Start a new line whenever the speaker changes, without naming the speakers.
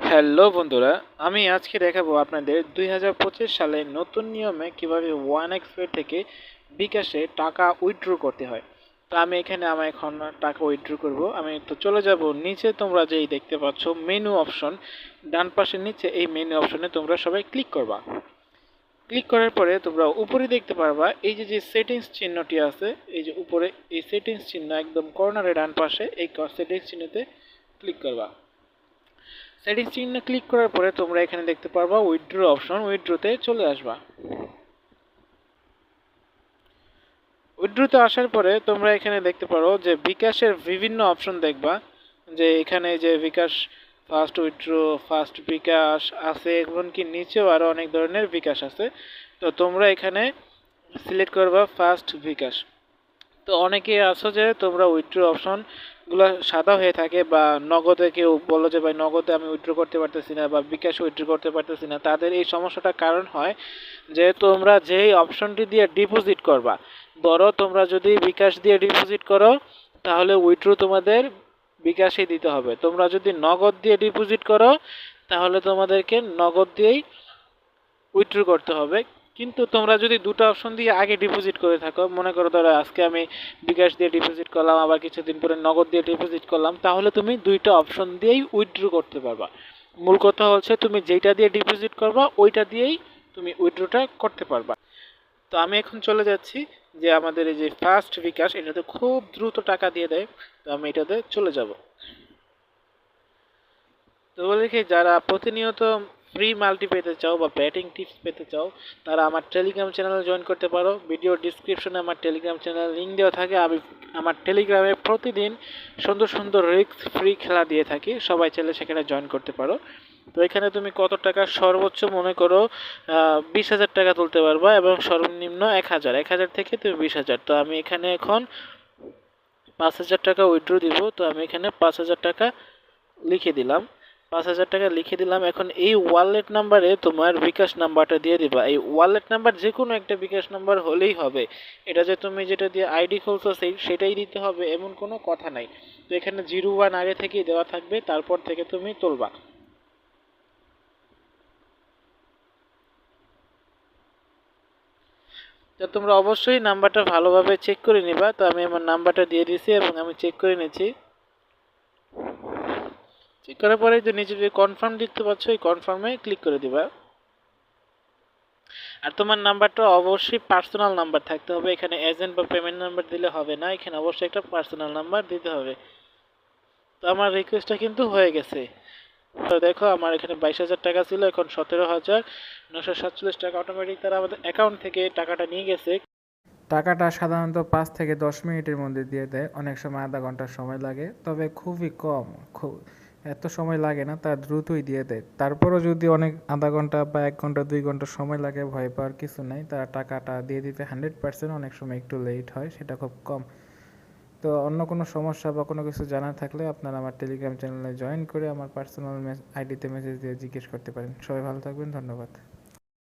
Hello বন্ধুরা, আমি আজকে দেখাবো আপনাদের দুই হাজার পঁচিশ সালে নতুন নিয়মে কীভাবে ওয়ান এক্সপে থেকে বিকাশে টাকা উইথড্র করতে হয়। তো আমি এখানে আমার এখন টাকা উইথড্র করব। আমি তো চলে যাব নিচে, তোমরা যেই দেখতে পাচ্ছ মেনু অপশন ডান পাশের নিচে এই মেনু অপশনে তোমরা সবাই ক্লিক করবা। ক্লিক করার পরে তোমরা উপরে দেখতে পারবা, এই যে যে সেটিংস চিহ্নটি আছে, এই যে উপরে এই সেটিংস চিহ্ন একদম কর্নারে ডান পাশে, এই সেটিংস চিহ্নতে ক্লিক করবা। সেটিংস চিহ্ন ক্লিক করার পরে তোমরা এখানে দেখতে পারবা উইথড্র অপশন উইথড্রোতে চলে আসবা। উইথড্রোতে আসার পরে তোমরা এখানে দেখতে পারো যে বিকাশের বিভিন্ন অপশন দেখবা। যে এখানে যে bKash first withdraw first bKash আছে, এমনকি নিচেও আরও অনেক ধরনের বিকাশ আছে। তো তোমরা এখানে সিলেক্ট করবা ফার্স্ট বিকাশ। তো অনেকে আছো যে তোমরা উইথড্র অপশনগুলো সাদা হয়ে থাকে বা নগদে কেউ বলো যে, ভাই, নগদে আমি উইথড্র করতে পারতেছি না বা বিকাশে উইথড্র করতে পারতেছি না। তাদের এই সমস্যাটা কারণ হয় যে, তোমরা যেই অপশনটি দিয়ে ডিপোজিট করবা, ধরো তোমরা যদি বিকাশ দিয়ে ডিপোজিট করো, তাহলে উইথড্র তোমাদের বিকাশে দিতে হবে। তোমরা যদি নগদ দিয়ে ডিপোজিট করো, তাহলে তোমাদেরকে নগদ দিয়েই উইথড্র করতে হবে। কিন্তু তোমরা যদি দুটো অপশন দিয়ে আগে ডিপোজিট করে থাকো, মনে করো ধরো আজকে আমি বিকাশ দিয়ে ডিপোজিট করলাম, আবার কিছুদিন পরে নগদ দিয়ে ডিপোজিট করলাম, তাহলে তুমি দুইটা অপশন দিয়েই উইথড্র করতে পারবা। মূল কথা হচ্ছে তুমি যেইটা দিয়ে ডিপোজিট করবা, ওইটা দিয়েই তুমি উইথড্রটা করতে পারবা। তো আমি এখন চলে যাচ্ছি যে আমাদের এই যে ফার্স্ট বিকাশ, এটাতে খুব দ্রুত টাকা দিয়ে দেয়, তো আমি এটাতে চলে যাব। তো বলে কি, যারা প্রতিনিয়ত ফ্রি মাল্টি পেতে চাও বা ব্যাটিং টিপস পেতে চাও, তারা আমার টেলিগ্রাম চ্যানেলে জয়েন করতে পারো। ভিডিও ডিসক্রিপশনে আমার টেলিগ্রাম চ্যানেল লিঙ্ক দেওয়া থাকে। আমি আমার টেলিগ্রামে প্রতিদিন সুন্দর সুন্দর রিক্স ফ্রি খেলা দিয়ে থাকি। সবাই চাইলে সেখানে জয়েন করতে পারো। তো এখানে তুমি কত টাকা সর্বোচ্চ মনে করো বিশ হাজার টাকা তুলতে পারবা এবং সর্বনিম্ন এক হাজার। এক হাজার থেকে তুমি বিশ হাজার। তো আমি এখানে এখন পাঁচ হাজার টাকা উইথড্র দিব। তো আমি এখানে পাঁচ হাজার টাকা লিখে দিলাম। পাঁচ হাজার টাকা লিখে দিলাম। এখন এই ওয়ালেট নাম্বারে তোমার বিকাশ নাম্বারটা দিয়ে দিবা। এই ওয়ালেট নাম্বার যে কোনো একটা বিকাশ নাম্বার হলেই হবে। এটা যে তুমি যেটা দিয়ে আইডি খুলছো সেই, সেটাই দিতে হবে, এমন কোনো কথা নাই। তো এখানে জিরো ওয়ান আগে থেকেই দেওয়া থাকবে, তারপর থেকে তুমি তুলবা। তো তোমরা অবশ্যই নাম্বারটা ভালোভাবে চেক করে নিবা। তো আমি আমার নাম্বারটা দিয়ে দিছি এবং আমি চেক করে নিয়েছি চেক করার পরে যে নিচে যে কনফার্ম দেখতে পাচ্ছ, এই কনফার্মে ক্লিক করে দিবা। আর তোমার নাম্বারটা অবশ্যই পার্সোনাল নাম্বার থাকতে হবে। এখানে এজেন্ট বা পেমেন্ট নাম্বার দিলে হবে না। এখানে অবশ্যই একটা পার্সোনাল নাম্বার দিতে হবে। তো আমার রিকোয়েস্টটা কিন্তু হয়ে গেছে। তো দেখো, আমার এখানে বাইশ হাজার টাকা ছিল, এখন সতেরো হাজার নশো সাতচল্লিশ টাকা অটোমেটিক তারা আমাদের অ্যাকাউন্ট থেকে টাকাটা নিয়ে গেছে।
টাকাটা সাধারণত পাঁচ থেকে দশ মিনিটের মধ্যে দিয়ে দেয়। অনেক সময় আধা ঘণ্টার সময় লাগে, তবে খুবই কম, খুব এত সময় লাগে না তার দ্রুতই দিয়ে দেয়। তারপরও যদি অনেক আধা ঘণ্টা বা এক ঘণ্টা, দুই ঘণ্টা সময় লাগে, ভয় পাওয়ার কিছু নাই। তারা টাকাটা দিয়ে দিতে হান্ড্রেড পার্সেন্ট অনেক সময় একটু লেট হয়, সেটা খুব কম। তো অন্য কোনো সমস্যা বা কোনো কিছু জানার থাকলে আপনারা আমার টেলিগ্রাম চ্যানেলে জয়েন করে আমার পার্সোনাল আইডিতে মেসেজ দিয়ে জিজ্ঞেস করতে পারেন। সবাই ভালো থাকবেন, ধন্যবাদ।